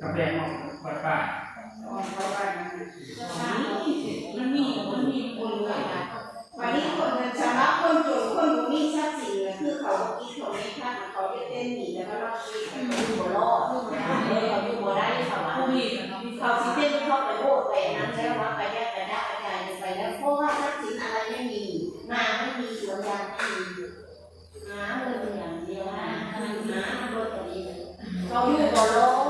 กาแฟของป้าป้ามันมีมันมีคนรวยนะวันนี้คนชาวบ้านคนจนคนบ่มีทรัพย์สินนะคือเขาบ่กินเขาไม่ทาดเขาจะเต้นหนีแล้วก็รอดชีวิตอยู่บนรอเลยเขาอยู่บนได้เขาว่าผู้เขามีเขาสิเต้นเขาไปโบกไปนั้นแล้วว่าไปได้ไปได้ไปได้ไปแล้วเพราะว่าทรัพย์สินอะไรไม่มีนาไม่มีสวนยางไม่มีน้ำเป็นอย่างเดียวหาเน้ำรถตัวเองเขาอยู่บนรอด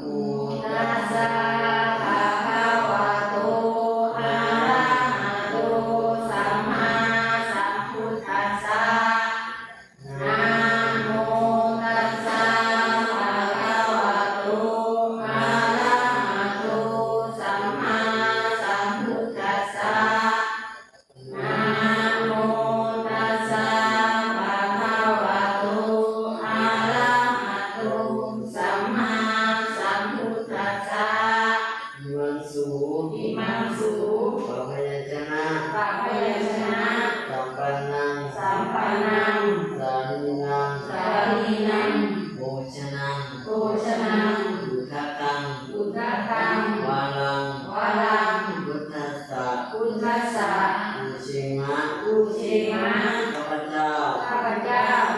sing aku sing aku kapan jauh kapan jauh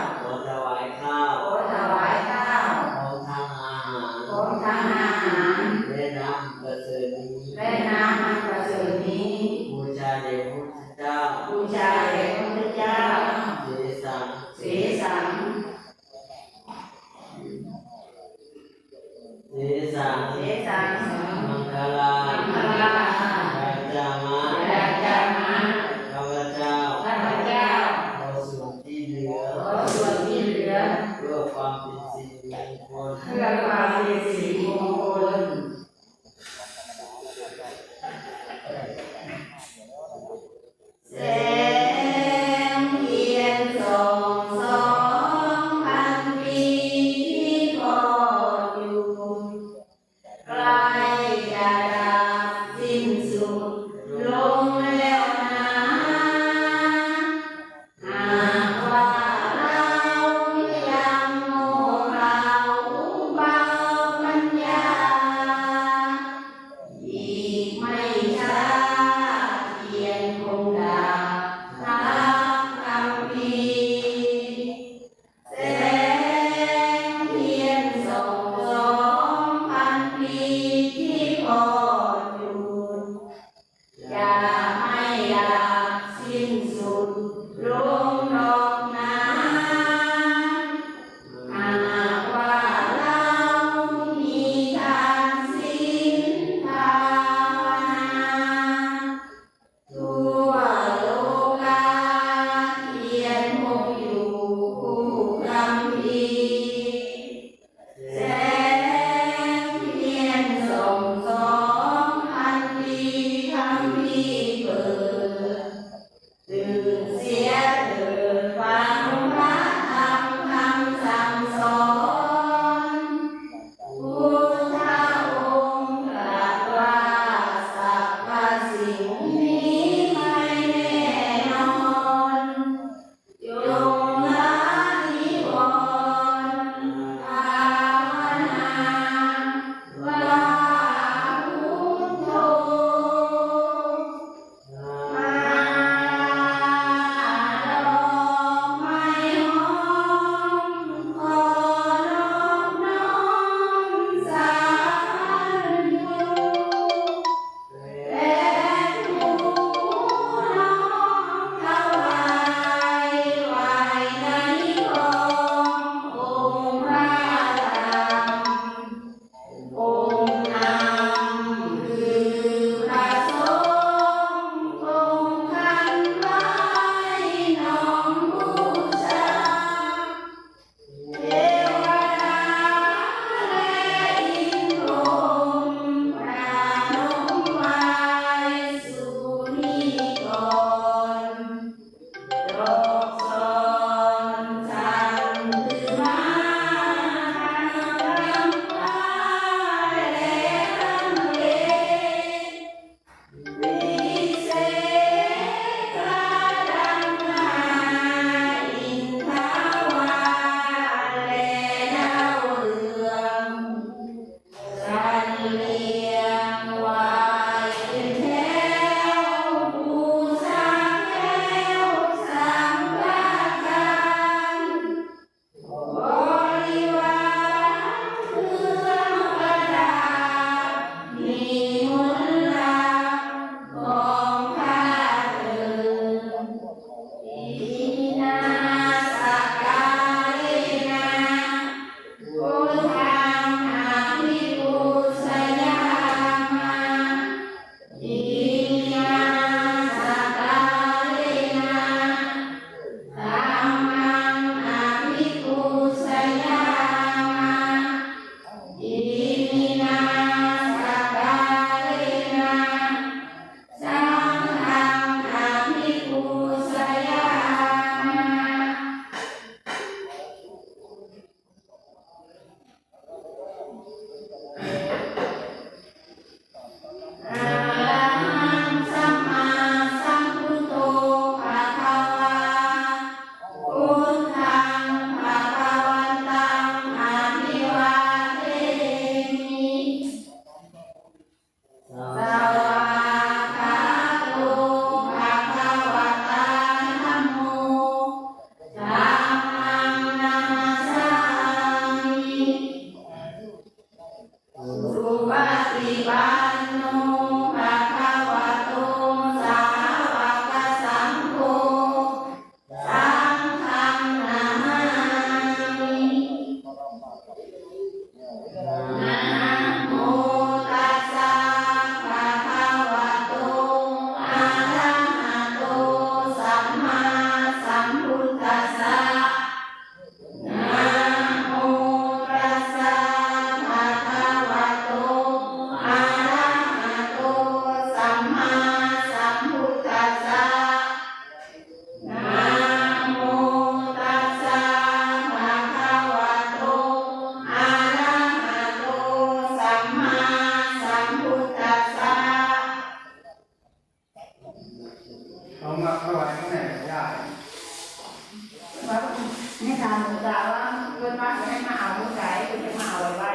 ก็ไม่ได้ว่าให้ถามหลวงตาว่าเพื่อนว่านจะให้มาเอาผู้ใจเพื่จะมาเอาไว้ไว้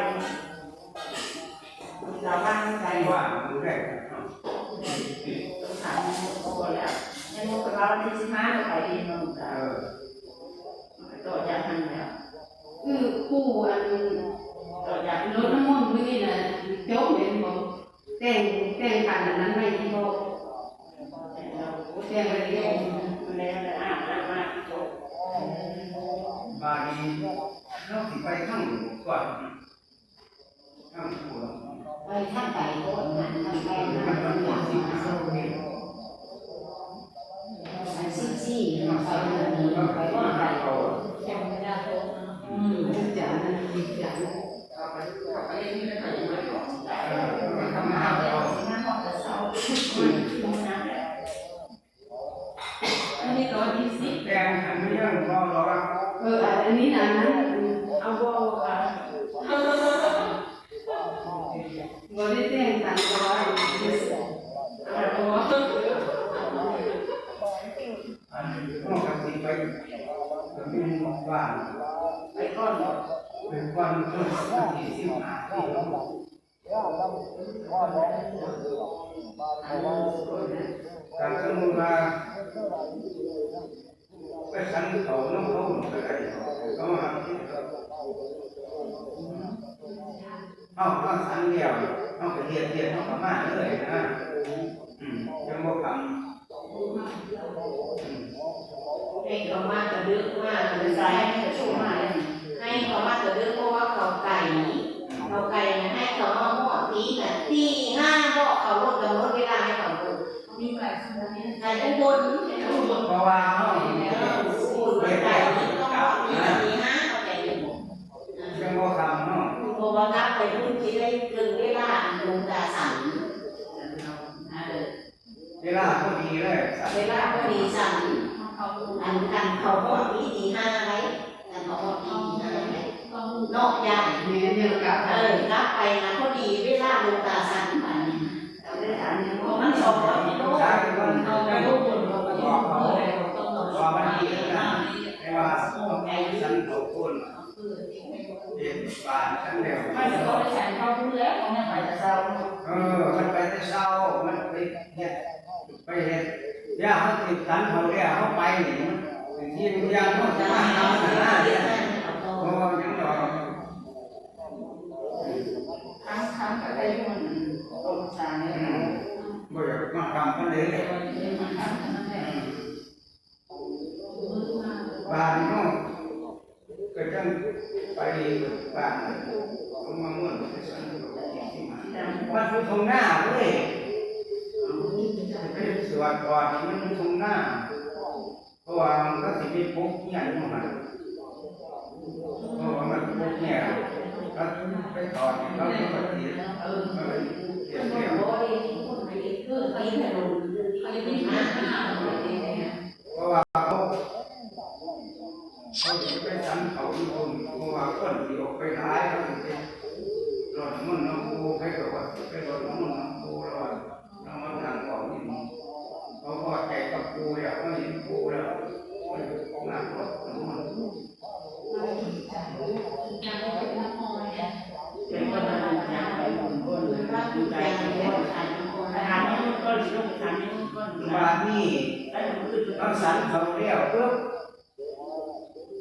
เราบ้านใจใจว่าว่าดูได้ถามโอ้แล้วยังมุกเราที่สิมาไปดีน้องตาเออต่อจากนั้นแล้วคือผู้อันต่อจากรถน้ำมันต์มื้อนี้น่ะโจ๊กเห็นบ่แต่งแต่งขันอันนั้นไว้ที่บ่แต่งไปเรียนมันแล้วแต่อ่านอ่านมาก บาดีเราสิไปข้างก่อนข้างหัวไปข้างไปโคตรมันข้างไปมันนข้างนี้มันซี่ซี่ไปเรื่องนี้ไปว่าว่าไปเขาอืมจานนั้นอีกจานเองมันทำมาเขา อันนี้ก็วันที่สิบ แดงอันนี้ยังรอรอ เอออันนี้นะนั้นเอาบ่อะบ่ได้แต่งขันก็ว่าที่สิบเอาบ่อันนี้ต้องกันสิไปเป็นบ้านไปก่อนบ่เป็นวันต้นที่สิบห้าที่การสมมุติว่า ไปสันเขาน้องเขาไปไหนเขามาเอาเอาสันเดียวเอาไปเทียบเทียบเอากลับมาเลยนะยังบ่คให้เขามาจะดึกมาจะใส่ให้เขาช่วยมาให้เขามาจะดึกเพราะว่าเขาไก่เขาไก่เนี่ยให้เขามาหม้อตีน่ะตีห้าก็เขาลดกำหนดเวลาให้เขาลดมีไก่สุดนี้ไก่ทุกบนไก่ทุกบนเพราะว่าเขา ไปไก่ต้องรอตีตีห้าเอาไก่หนึ่งยังบ่คำเนาะเพราะว่านับไปรุ่นที่ได้กึ่งเวลาดวงตาสั่นเออเวลาพอดีเลยสัตว์เวลาพอดีสั่นเขาอันกันเขาหมดตีตีห้าไว้กันเขาหมดตีตีห้าไว้นอกจากแม่เนี่ยกับเออรับไปนะพอดีเวลาดวงตาสั่นไปเราได้อ่านเนี่ยเพราะมันสอง สันเขาเนี่ยเขาไปนี่มันเป็นที่ทุกอย่างเขาจะมาทำหน้าเนี่ยเพราะว่ายังรอครั้งครั้งก็ได้มันตรงสาเนี่ยบ่อยากมาทำกันเลยเลยบ้านเนาะก็จังไปบานเอามาม่วนไปสันเขาที่มามันคือตรงหน้าเลยเป็นสวนก่อนมัน หน้าเพราะว่ามันก็สิไม่พกเงี้ยนี่มันเพราะว่ามันพกเงี้ยก็ไปต่อแล้วก็ไปเสีย เออ ก็ไปเสีย มัน เสีย โอ้ยมันไปคือไปถนน เขาจะมีหน้าหน้าอะไรเนี่ย เพราะว่าเขาเขาจะไปสันเขาอยู่คนเพราะว่าคนที่ออกไปร้ายเขาจะรถมันน้ำปูไปกับว่าไปรถมันน้ำปูแล้วว่าน้ำมันทางออกนี่เขาพอใจกับปูแล้วเขาเห็นปูแล้วเขานั่งรถน้ำมัน เป็นคนละทางไปคนคนรักใจคนทางคนทางนี้ก็ลูกทางนี้ก็ บ้านนี่ แล้วมันคือ เราสันเขาเรียกปุ๊บ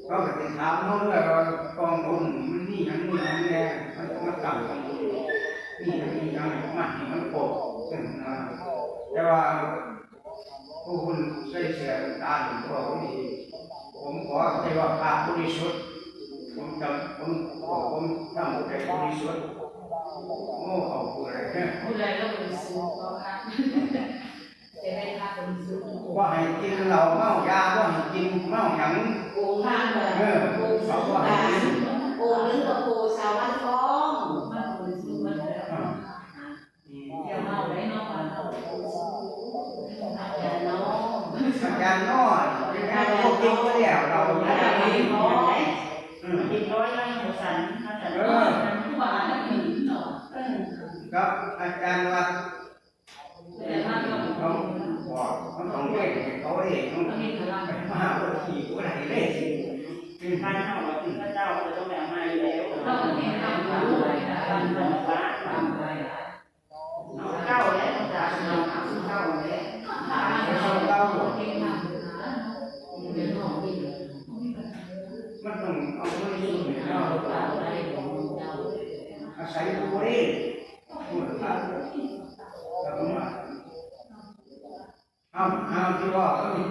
เขาก็จะถามเขาด้วยว่ากองทุนมันนี่ยังนี่ยังแน่มันมันต่ำกองทุนนี่ยังนี่ยัง มันะแต่ว่าผู้คุณใส่เสื้อตาถึงตัวผมนี่ผมขอใจว่าพระบริสุทธิ์ผมจำผมบอกผมทำใจบริสุทธิ์โอ้เอาผู้อะไรเนี่ยผู้ใดก็เป็นสูงก็ค่ะจะได้ค่าเป็นสูงว่าให้กินเหล้าเมายาว่าให้กินเมาหยังปูข้างเลย เออ ปู เขา สา ว่าให้กิน ปูนึกว่าปูสาววันฟ้อง มันเป็นสูงมันแล้วเดี๋ยวเอาไว้นอกบ้านเรา อย่าน้อง อาจารย์น้อยเป็นการพวกกินก็แล้วเรา อย่า ไม่ได้ ไป กิน น้อย อืม ติดร้อยไร่หัวสั นมาสัน เอ เอ อ อ ผู้ว่าแล้วเห็นเนาะ ครับอาจารย์ว่า แต่ว่าก็ เขาบอกเขาต้องเรียกให้เขาเองต้อง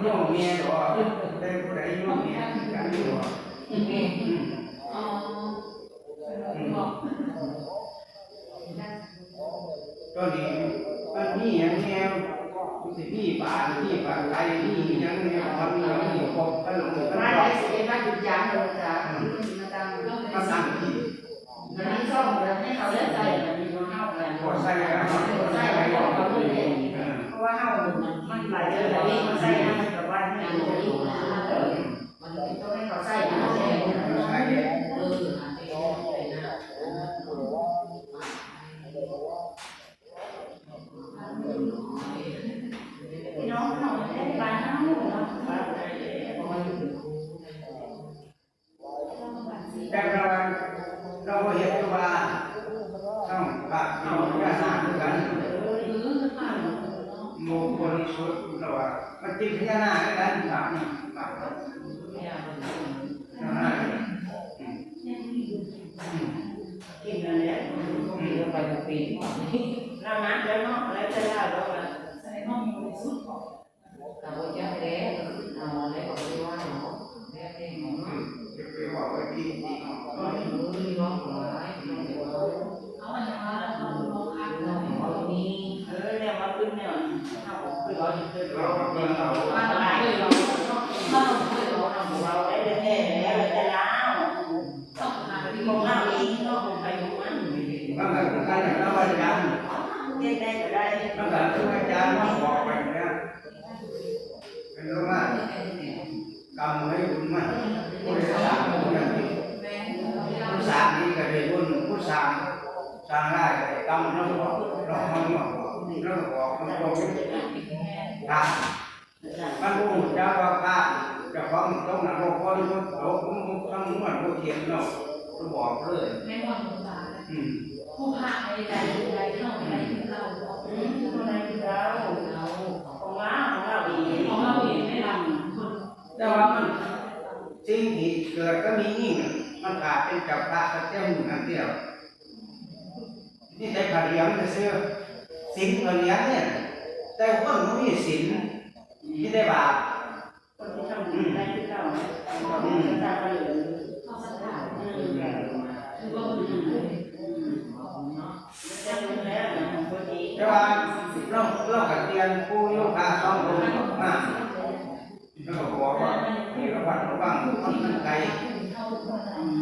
โยมเมียหรอได้ผู้ใดโยมเมียกันอยู่หรออืม อ๋อ ก็ดีมันมีอย่างแนวสิมีป่ามีป่าไก่มีอย่างแนวมันมีอย่างนี้ครบกันลงกัน มา ก็ ได้สิมาหยุดยางเลยจ้ะมาตั้ง มาสั่งที่ มันนี่ซ่อมเลยให้เขาเล่นใจมันมีมันเข้ากัน ขอใส่กันเนาะ ใส่ไปของเขาเลย เออ เพราะว่าเข้า มันหลายเดือนแล้วนี่มันใส่นะมันกับว่าที่มันอยู่มันต้องให้เขาใส่นะใส่ ใส่ เออพี่น้องเขาเล่นบ้านเขาเนาะบ้านไหนเพราะว่าอยู่ แต่เราเราก็เห็นว่าต้องปากที่มันจะสร้างกันโมบริสุทธิ์เรา ว่ามันจริงพญานาคกันปากนี่ปากพญานาคกินอะไรไปกับปีน้ำมันแล้วเนาะแล้วจะได้แล้วอะใส่ห้องบริสุทธิ์กับว่าจะเละเอาอะไรก็ไม่ว่าเนาะแม่เองเนาะจะไปบอกว่าพี่นี่เนาะก็รู้ที่ว่าหลายเอาอันนั้นแล้วเอาลงคันเนาะเอานี้เออเนี่ยมาขึ้นเนี่ยเอาขึ้นร้อยขึ้นร้เราอยก็เพิ่งเอาว่าอะไรเราเราเราได้แท้แล้วจะล้องหนึ่งหนึ่งเนาะไปมองมันมันก็คือการอย่างเราอาจารย์เล่นได้ก็ได้มันก็คืออาจารย์มาบอกไปเนี่ยเป็นเรื่องว่า กรรมให้บุญมาผู้ใดสร้างผู้นั้นที่ผู้สร้างนี่ก็ได้บุญผู้สร้างสร้างได้ก็ได้กรรมเราบอกมาบอกเราบอกเราบมันรู้จ้าว่าพระจะฟังต้องนรกคนมันโตมันทั้งมวลผู้เขียนเนาะเราบอกเลยแม่หมดบาทอืมผู้พาในใดใดเข้าในเราอืมอะไรเราเราของเราของเราเอีกของเราเองไม่รับคนแต่ว่ามันสิ่งที่เกิดก็มียิ่มันขาดเป็นกับพระกับเจ้าหนึ่งนั่นเดียวนี่ใช้ขาเลี้ยงจะซื้อ สินขาเลี้เนี่ย แต่คนมันมีสินที่ได้บาปคนที่ทำได้ที่เราอืมตาไปเลยเข้าสักถามอืมคือว่าคนจะรู้แล้วนะพอดีแต่ว่าเราเรากับเตียนผู้โยกาสองคนมาแล้วก็บอกว่านี่ระวังระวังมันมันไกล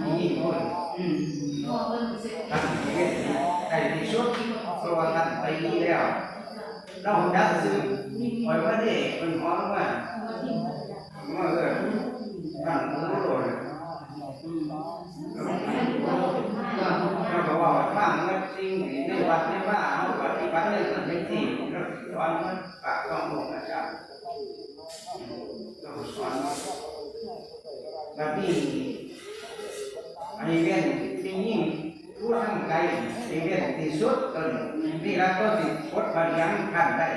มียิ่งคนอืม พ่อเบิ้ลเสร็จ ท่านเห็นไกลที่สุดเพราะว่าท่านไปนี้แล้ว เราดักซื้อปล่อยว่าเด็กมันหอมว่ามาทิ้งว่าเออทานรู้โดยอืมเราก็ว่าฟังว่าสิ่งในวัดในว่าเอาปฏิบัติในสิ่งที่เราสอนมันปากต้องลงอาจารย์เราสอนแบบนี้ไอ้เวียนที่ยิ่ง ไกลไอ้เวียนที่สุดตอนนี่เราก็ติดพดพยังขันได้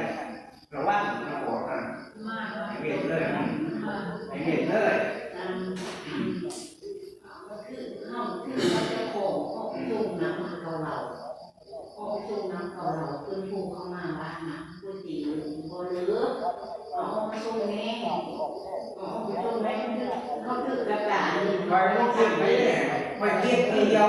ระวังนะบอกนะมากไอ้เวียนเลยไอ้เวียนเลยอืมอืมคือเข้าคือเขาจะโค้งเขาจุ่มน้ำเขาเราเขาจุ่มน้ำเขาเราขึ้นภูเข้ามาบ้านนะผู้ตีบนเรือเอามาส่งนี่เอาไปส่งได้เขาถือกระดาษคอยรู้สึกไปเนี่ยไปคิดทีเดียว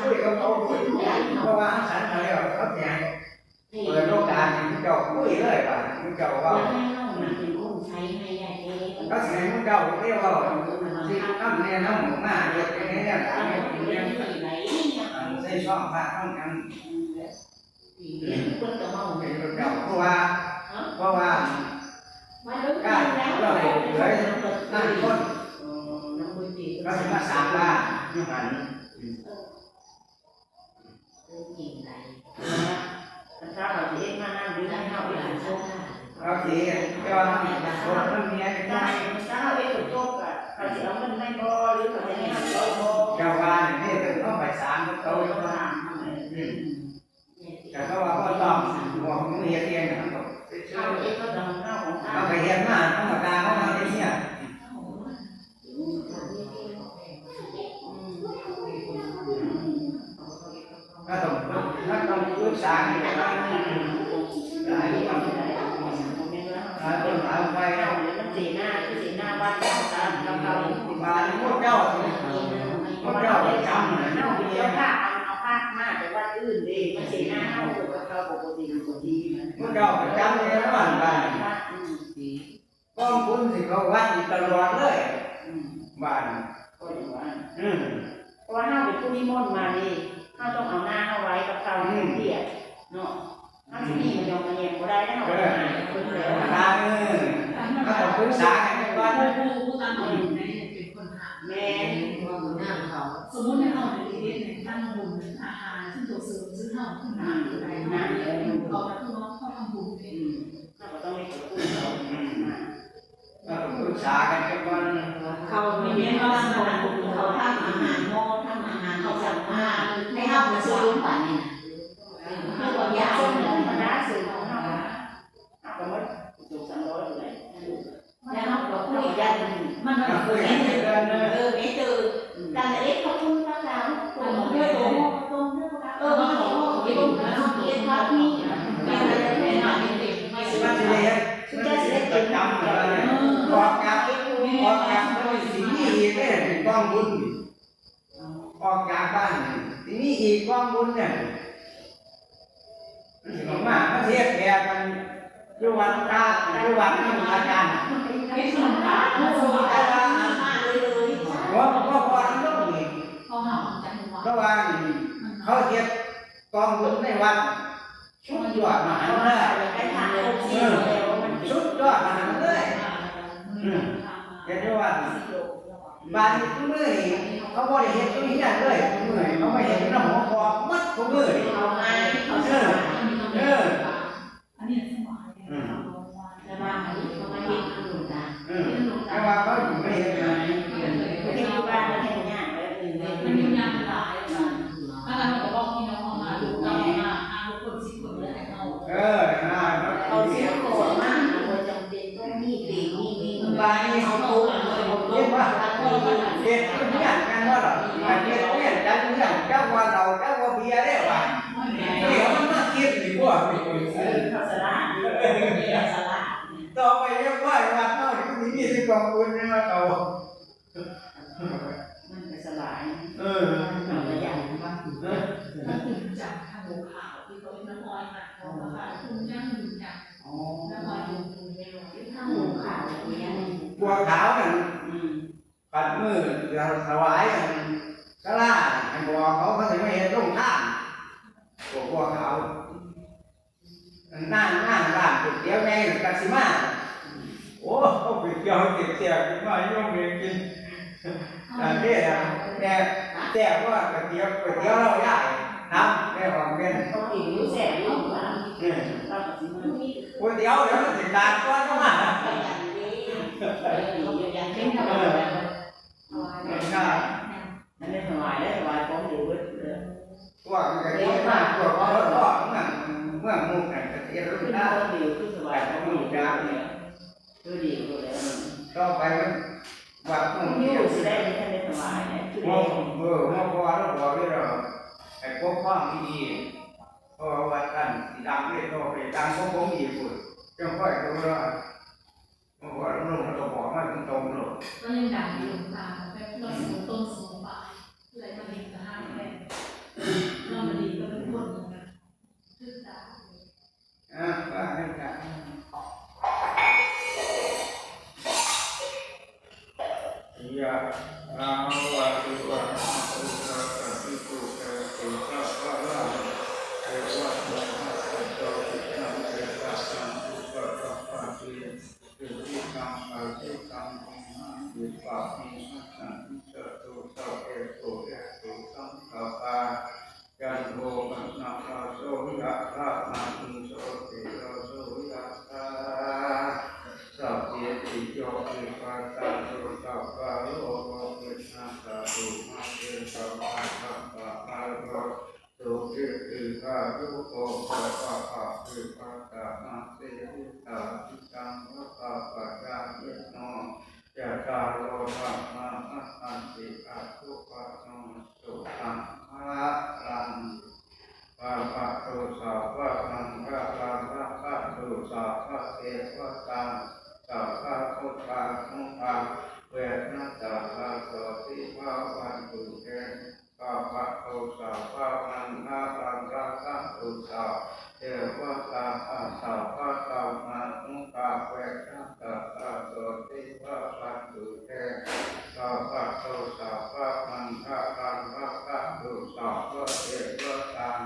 คุยกับเขาเพราะว่าสันเขาแล้วเขาแจกเปิดโอกาสให้เจ้าคุยเลยป่ะเจ้าว่าเขาแสดงเจ้าเรียกว่าที่ทำเ ร นี่ยน้ำหน้าเด็กเนี่ยเนี่ยเนี่ยใส่ช่องพระต้องกันเป็นเจ้าเพราะว่าเพราะว่าการเราได้เหลือนั่งคนเก็จะมาสร้างบ้านอยู่หันถ้าเราเองมานั่งดูให้เราไปถึงโต๊ะเราสิเจ้าคนมันเมียกันได้ได้ถ้าเราไปถึงโต๊ะอะเขาจะเอาเงินให้บ่หรือเขาจะให้เราบ่เจ้าว่าเนี่ยนี่เป็นต้องไปสร้างกับเขาอยู่ว่าอืมแต่เขาว่าก็ต้องบอกมึงเฮียเตียงนะบอก ชื่เขาอเองก็ต้องเอาของเขาเขามาธรรมดาเนี่ยก็ต้องก็ต้องปรึกษากันว่าหลายคนหลายคนถามไปมันสีหน้าคือสีหน้าบ้านเราตามเราเรามาพวกเจ้าพวกเจ้าไปจำนะเอาเดี๋ยวผ้าเอาผ้ามาแต่ว่าอื่นดีมันสีหน้าเอาเราปกติปกติพวกเจ้าไปจำเนี่ยบ้านบ้านกองคุณสิ เขาวัดอยู่ตลอดเลยบ้านก็อย่างว่าอืมเพราะว่าเฮาเป็นผู้นิมนต์มานี่เฮาต้องเอาหน้าเฮาไว้กับเขาเดียดเนาะเฮาสิมีมันยอมมาแยงบ่ได้แล้วเฮาหาเพิ่นแล้วธรรมดาเออก็ต้องปรึกษากันก่อนผู้ผู้ตามหมายในเป็นคนหาแม่ว่าหน้าเขาสมมติในห้องในเด็กในตั้งบุญอาหารซึ่งตัวซื้อซื้อห้องขึ้นมาอะไรนะเขามาคือน้องเขาทำบุญเอ อื ง มเฮาก็ต้องไปขอบคุณเขา ก็ต้องปรึกษากันไปก่อนเขามีเน้นว่าทำบุญเขาทำอาหารโมทำอาหารเขาสั่งมากไม่เฮามาซื้อฝันนี่เฮาก็อยากซื้อธรรมดาซื้อของเฮาเฮาก็หมดจุก300อยู่แล้วแล้วเฮาก็คุยกันมันก็คุยกันเรื่อเออไม่ตื่น อีกกองบุญเนี่ยมันสิมามาเทียบแบบกันอยู่วัดตาอยู่วัดนี่อาจารย์ไม่สนใจไม่สนใจว่าว่าพอทั้งโลกนี่เขาหาจังหวะระหว่างเขาเทียบกองบุญในวัดชุดยอดมหาเลยชุดยอดมหาเลยเห็นไหมว่าบ้านทุกมือนี่เขาบริเห็นตรงนี้นั่นเลยทุกมือนี่เขาไม่เห็นน้ำหัวคอมัด ทุกมือนี่ เอามาเขา เอ ซื้อ อเออ อันนี้สมัย แล้วมาอันนี้เขามาเห็นดูนะ เออแต่ว่าเขาอยู่ไม่เห็นไง ไม่ได้อยู่บ้านไม่ได้งานแล้วอื่นเลย มันมีงานหลายถ้าเราบอกพี่น้องมาดูกันมาหาคนสิบคนแล้วแต่เรา เออนะ เขาเสียโกรธมากคนจำเป็นต้องมีปีมีมี บ้านนี้เขาตูเห็นว่าเห็นทุกอย่างกันว่าหรออันนี้เนี่ยจันทุกอย่างเจ้าว่าเราเจ้าว่าเบียร์ได้ว่านี่มันมาคิดดีกว่า เขาสละสละ ต่อไปเรียกว่าวัดเท่านี้มีมีสิกองบุญนี่มาเขา มันเป็นสลาย เออ มันก็ใหญ่มาก ถ้าถึงจากทางขาวที่ เขาเป็นน้ำอ้อยค่ะเขาอกว่าคุณย่างอยู่จากอ๋อน้ำอ้อยอยู่ถ้าหมูขาวอย่างเงี้ยบัวขาวกันอืมปัดมือเราถวายกันกะล่าไอ้บัวเขาเขาถึงไม่เห็นลงท่านบัวบัวขาวนั่งนั่งร้านก๋วยเตี๋ยวแม่งกัสิมาโอ้เขาก๋วยเตี๋ยวเก็บเสียกินมาโยมเองกินอันนี้นแม่แต่ว่าก๋วยเตี๋ยวก๋วยเตี๋ยวเราให ญ่ทำแม่ของเป็นเขาหิวแสบอยู่ว่าอืมเราก็สิมันมีก๋วยเตี๋ยวเดี๋ยวมันถึงดานก้อนเข้ามาไปอย่างนี้เอออย่างนี้เออไม่ใช่มันไม่ถวายแล้วถวายของอยู่เว้ยพวกมันก็เยอะมากพวกเขาทอดเมื่อเมื่อมุกเนี่ยก๋วยเตี๋ยวรุ่ขึ้นนได้มาเดียวขึ้นถวายของอยู่จ้าเนี่ยคือดีกว่าแล้วต่อไปมันวัดมุ่งนี่เดีอยวยู่สิได้ในท่านได้ถวายเนี่ยคือมองเออมองพอแล้วพอที่เรา ไอ้พวกข้องดีเพราะว่าท่านสีดำเนี่ยโตไปดังพวกผมอีกคนจังค่อยรู้ว่าเมื่อวานลุงเราบอกมาตรงๆเลยก็ยังดังอยู่ตามแบบเราสมต้นสมปลายอะไรมาดีจะห้ามแม่เรามาดีก็เป็นคนนะคือตาอ่าว่าให้กัน รายุโกภะวะภะคือภะตามาเสยุตาทิจังวะปะปะยาเยโนยะตาโลภะ สอบก็ฟังกาฟังก็ก็ดูสอบก็เรียนก็ตาม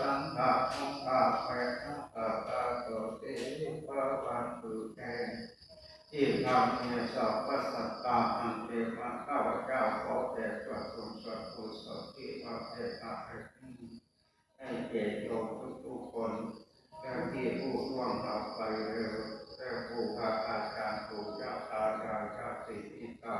สังขารสังขารไปทั้งสอบก็ตัวเตก็วันตุแกที่ทำเนสอบก็สัตตาอันเดมาข้าวเจ้าขอแต่ตัวนสงสวนกุศลที่ทำเดตาให้ให้เกิโยมทุกๆคนแต่ที่ผู้ร่วงหลับไปเร็วแต่ผู้พรอาจารย์ผู้เจ้าตาจารย์ชาติติตา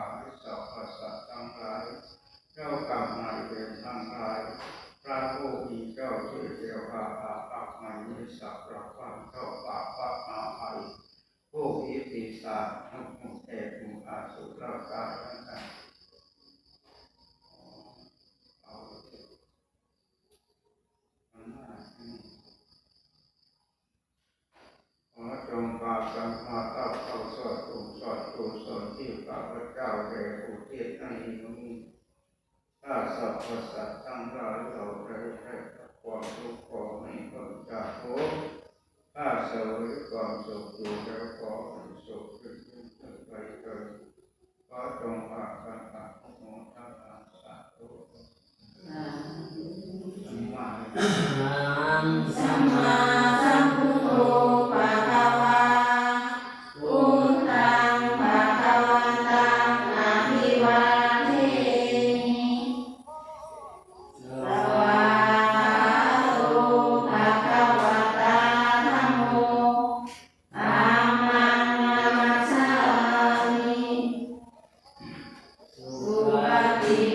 ประสาททั้งหลายเราได้แค่ความทุกข์ขอไม่พ้นจากทุถ้าเสวยความสุขอยู่แล้วขอให้สุขขึ้นไปเถิดขอจงอาการ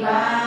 Bye.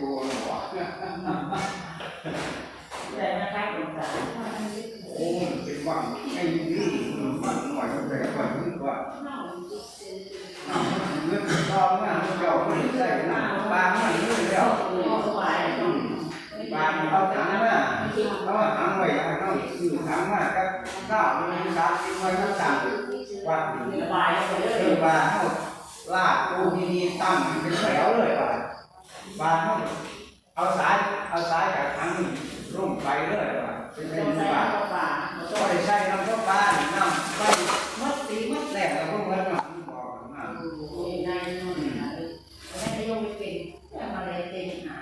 vua bỏ đây nó khác đồng sản ô cái bằng cái gì bằng ngoài nó rẻ bằng như vậy nước to mà nó giàu nó đi dậy nó ba mà nó đi dậy ba mà tao thắng mà tao là thắng mày là nó xử thắng mà các sao nó đá cái mày nó thắng và bài nó phải là là cô thì tầm cái khéo rồi bạn บานห้องเอาสายเอาสายจากทางรุ่งไปเรื่อยว่าเป็นเป็นสายบานป่าก็ได้ใช้น้ำก็บ้านน้ำบ้ามัดตีมัดแหลกแล้วพวกนั้นน่ะมันอกน่ะง่ายนู่นนะแล้ไม่ยกไม่เป็นทำอะไรเต็มหา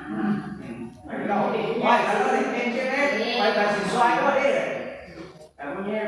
เราไปแล้วเลยเป็นใช่ไหมไปแต่สิซอยก็ได้แต่พวกนี้